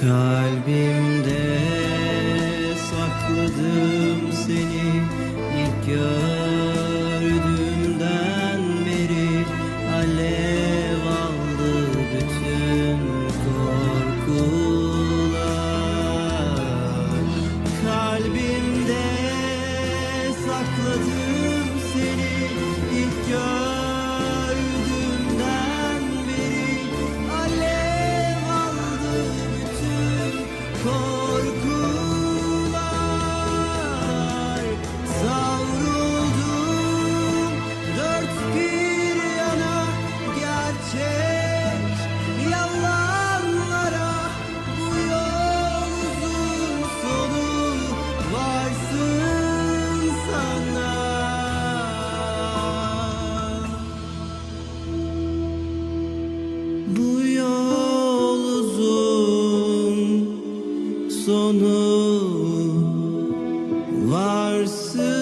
Kalbimde sakladım seni ilk gördüğümde Bu yol uzun sonu varsın.